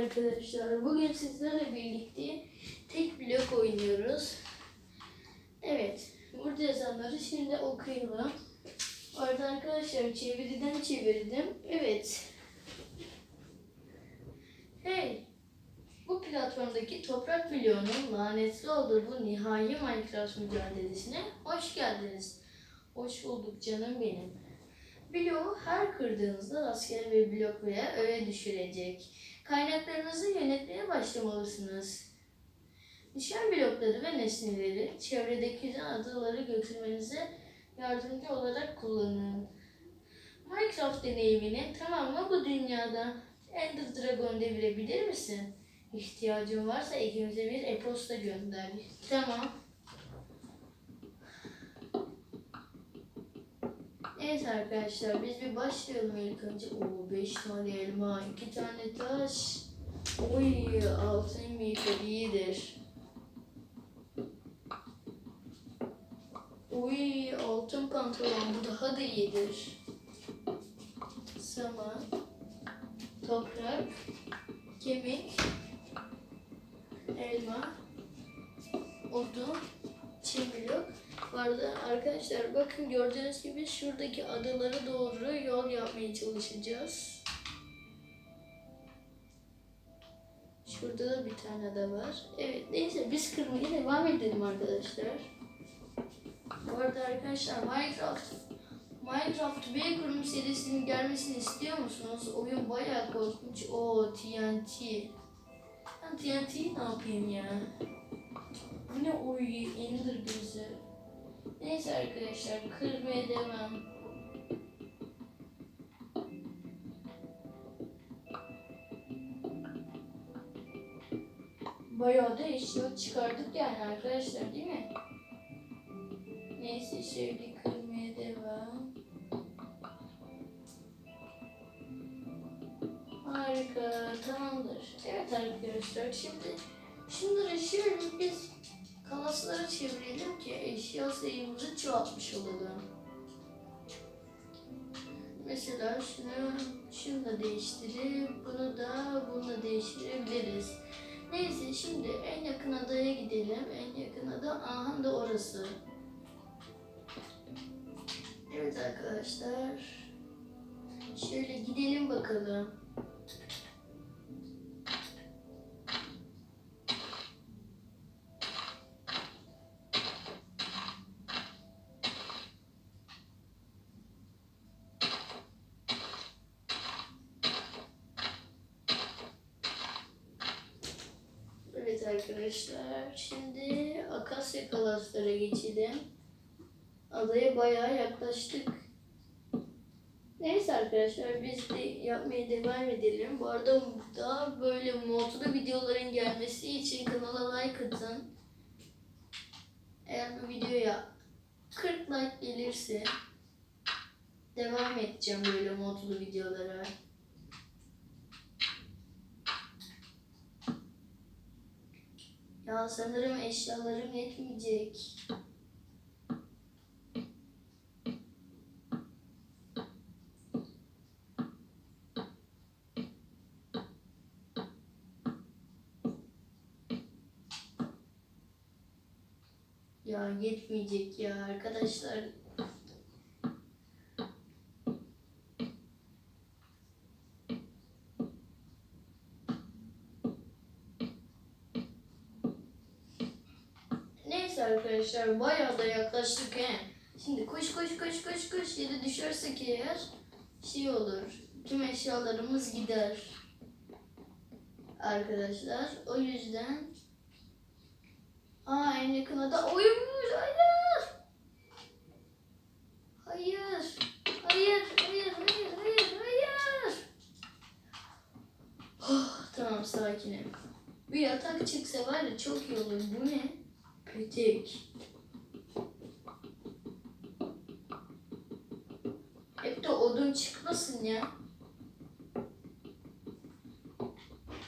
Arkadaşlar bugün sizlerle birlikte tek blok oynuyoruz. Evet, burada yazanları şimdi okuyalım. Orada arkadaşlar çeviriden çevirdim. Evet. Hey, bu platformdaki toprak bloğunun lanetli olduğu bu nihai Minecraft mücadelesine hoş geldiniz. Hoş bulduk canım benim. Bloğu her kırdığınızda rastgele bir blok veya öğe düşürecek. Kaynaklarınızı yönetmeye başlamalısınız. Düşen blokları ve nesneleri çevredeki adaları götürmenize yardımcı olarak kullanın. Minecraft deneyiminin tamamı bu dünyada. Ender Dragon devirebilir misin? İhtiyacın varsa ikimize bir e-posta gönder. Tamam. Evet arkadaşlar biz bir başlayalım ilk önce. Oo 5 tane elma, 2 tane taş. Oy altın miğfer iyidir. Oy altın pantolon bu daha da iyidir. Saman, toprak, kemik, elma, odun, çim arada arkadaşlar bakın gördüğünüz gibi şuradaki adalara doğru yol yapmaya çalışacağız. Şurada da bir tane ada var. Evet neyse biz kırmaya devam edelim arkadaşlar. Bu arada arkadaşlar Minecraft Minecraft B kurum serisinin gelmesini istiyor musunuz? Oyun bayağı korkunç. O TNT. Ben TNT'yi ne yapayım ya? Bu ne oy Ender gözü. Neyse arkadaşlar kırmaya devam. Bayağı da eşya çıkardık yani arkadaşlar değil mi? Neyse şöyle kırmaya devam. Harika tamamdır. Evet arkadaşlar şimdi kalaslara çevirelim ki eşya sayımızı çoğaltmış olalım. Mesela şunu şunu değiştirip bunu da bununla değiştirebiliriz. Neyse şimdi en yakın adaya gidelim. En yakın ada aha da orası. Evet arkadaşlar. Şöyle gidelim bakalım. Arkadaşlar, şimdi Akasya Kalaslara geçelim. Adaya bayağı yaklaştık. Neyse arkadaşlar, biz de yapmaya devam edelim. Bu arada daha böyle modlu videoların gelmesi için kanala like atın. Eğer bu videoya 40 like gelirse devam edeceğim böyle modlu videolara. Ya sanırım eşyalarım yetmeyecek. Ya yetmeyecek ya arkadaşlar. Neyse arkadaşlar bayağı da yaklaştık he. Şimdi koş koş koş koş koş yere düşersek eğer şey olur. Tüm eşyalarımız gider. Arkadaşlar o yüzden Aa en yakın ada oyunmuş hayır. Hayır. Hayır, hayır, hayır, hayır, hayır. Oh, tamam sakinim. Bir yatak çıksa var ya çok iyi olur. Bu ne? Petek. Çıkmasın ya.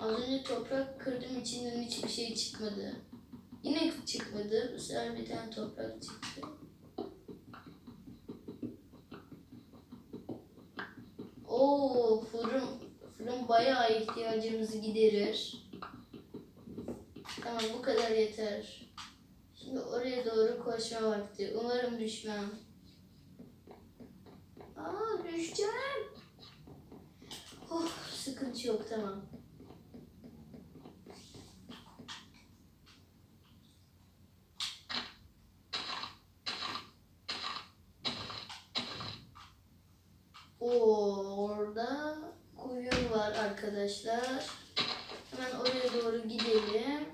Az önce toprak kırdım içinden hiçbir şey çıkmadı. Yine çıkmadı. Bu sefer bir tane toprak çıktı. Oo fırın fırın bayağı ihtiyacımızı giderir. Tamam bu kadar yeter. Şimdi oraya doğru koşma vakti. Umarım düşmem. Düşeceğim. Oh sıkıntı yok tamam. Oo, orada kuyum var arkadaşlar. Hemen oraya doğru gidelim.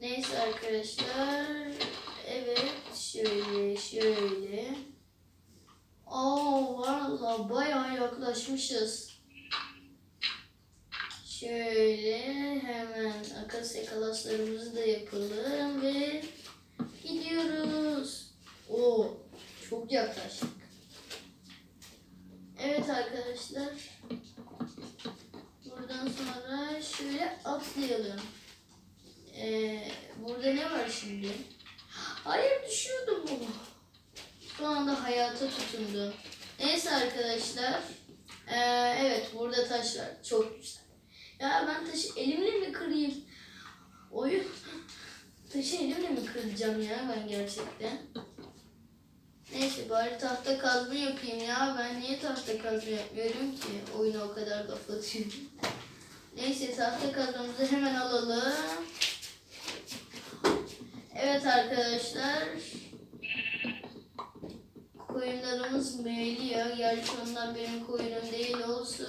Neyse arkadaşlar. Evet şöyle şöyle. Aa valla bayağı yaklaşmışız. Şöyle hemen akasya kalaslarımızı da yapalım ve gidiyoruz. Oo çok yaklaştık. Evet arkadaşlar. Buradan sonra şöyle atlayalım. Ee, burada ne var şimdi? Hayır düşüyordum bu. Şu anda hayata tutundum. Neyse arkadaşlar. Ee, evet burada taş var. Çok güzel. Ya ben taşı elimle mi kırayım? Oyun. Taşı elimle mi kıracağım ya ben gerçekten? Neyse bari tahta kazma yapayım ya. Ben niye tahta kazma yapmıyorum ki? Oyunu o kadar kapatıyorum. Neyse tahta kazmamızı hemen alalım. Evet arkadaşlar. Koyunlarımız meyliyor. Gerçi onlar benim koyunum değil olsun.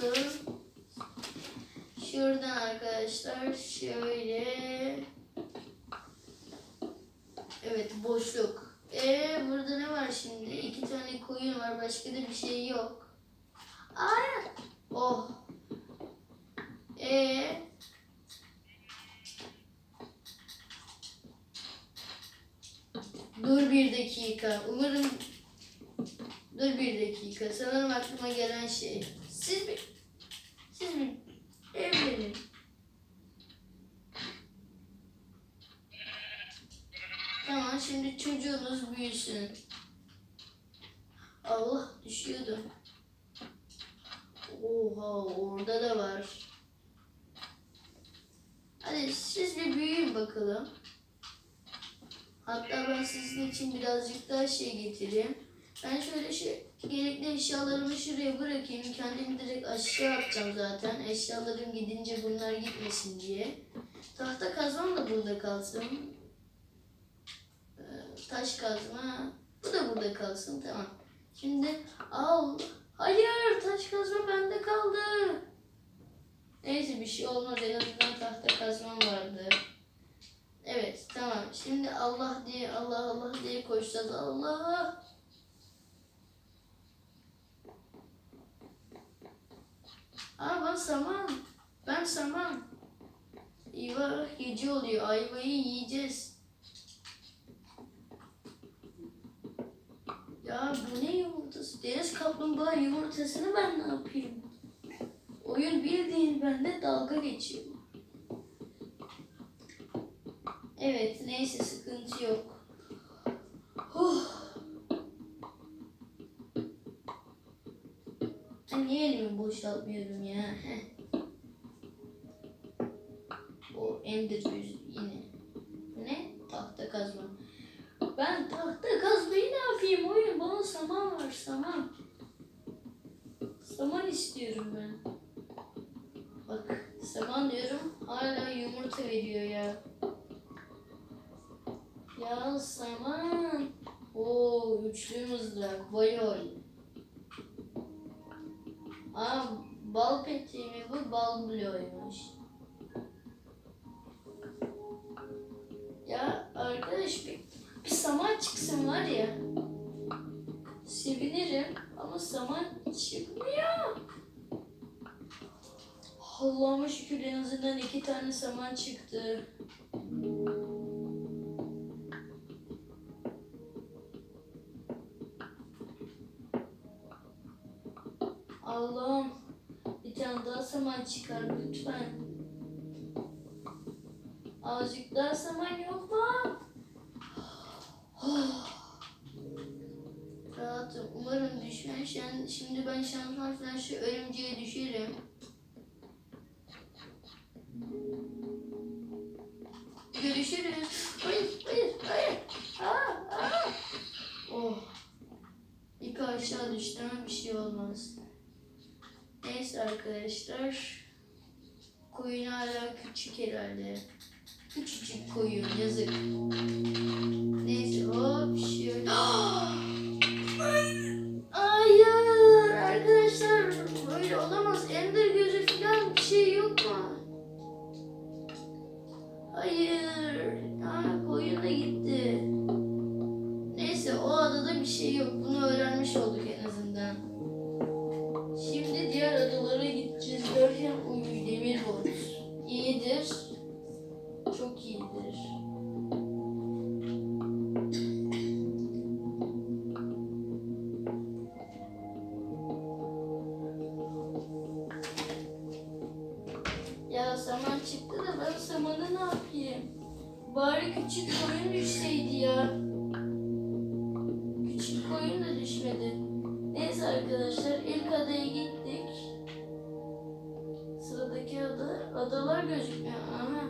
Şuradan arkadaşlar şöyle. Evet boşluk. Ee burada ne var şimdi? İki tane koyun var. Başka da bir şey yok. Ay. Oh. Ee. Dur bir dakika. Umarım Dur bir dakika. Sanırım aklıma gelen şey. Siz bir siz bir evlenin. Tamam şimdi çocuğunuz büyüsün. Allah düşüyordum. Oha orada da var. Hadi siz bir büyüyün bakalım. Hatta ben sizin için birazcık daha şey getireyim. Ben şöyle şu gerekli eşyalarımı şuraya bırakayım. Kendimi direkt aşağı atacağım zaten. Eşyalarım gidince bunlar gitmesin diye. Tahta kazmam da burada kalsın. Ee, taş kazma. Bu da burada kalsın. Tamam. Şimdi al. Hayır taş kazma bende kaldı. Neyse bir şey olmaz. En azından tahta kazmam vardı. Evet tamam. Şimdi Allah diye Allah Allah diye koşacağız. Allah. Aa ben saman. Ben saman. Eyvah gece oluyor. Ayvayı yiyeceğiz. Ya bu ne yumurtası? Deniz kaplumbağa yumurtasını ben ne yapayım? Oyun bildiğin bende dalga geçiyor. Evet neyse sıkıntı yok. Elimi boşaltmıyorum ya? Heh. O ender yüz yine. Ne? Tahta kazma. Ben tahta kazmayı ne yapayım oyun? Bana saman var saman. Saman istiyorum ben. Bak saman diyorum hala yumurta veriyor ya. Ya saman. Oo üçlü mızrak. Bayoy. Aa bal peteği mi bu? Bal bloğuymuş. Ya arkadaş bir, bir saman çıksın var ya. Sevinirim ama saman çıkmıyor. Allah'ıma şükür en azından iki tane saman çıktı. Saman çıkar lütfen. Azıcık daha saman yok mu? Rahat kapattım. Umarım düşmez. Yani şimdi ben şansıma falan şu örümceğe düşerim. Görüşürüz. Hayır, hayır, hayır. Aa, aa. Oh. İlk aşağı düştü bir şey olmaz. Arkadaşlar. Koyun hala küçük herhalde. Küçücük koyun yazık. Samanı ne yapayım? Bari küçük koyun düşseydi ya. Küçük koyun da düşmedi. Neyse arkadaşlar ilk adaya gittik. Sıradaki ada, adalar gözükmüyor. Aha.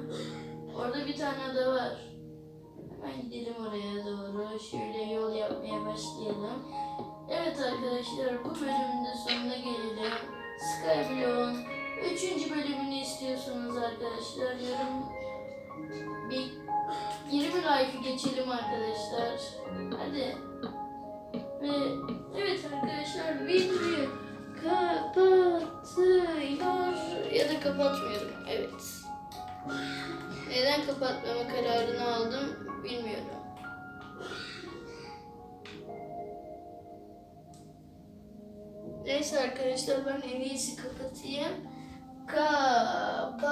Orada bir tane ada var. Hemen gidelim oraya doğru. Şöyle yol yapmaya başlayalım. Evet arkadaşlar bu bölümün de sonuna gelelim. Skyblock'un 3. bölümünü istiyorsanız arkadaşlar yorum bir 20 like geçelim arkadaşlar. Hadi. Ve evet arkadaşlar videoyu kapatıyor ya da kapatmıyorum. Evet. Neden kapatmama kararını aldım bilmiyorum. Neyse arkadaşlar ben en iyisi kapatayım. 가봤어요.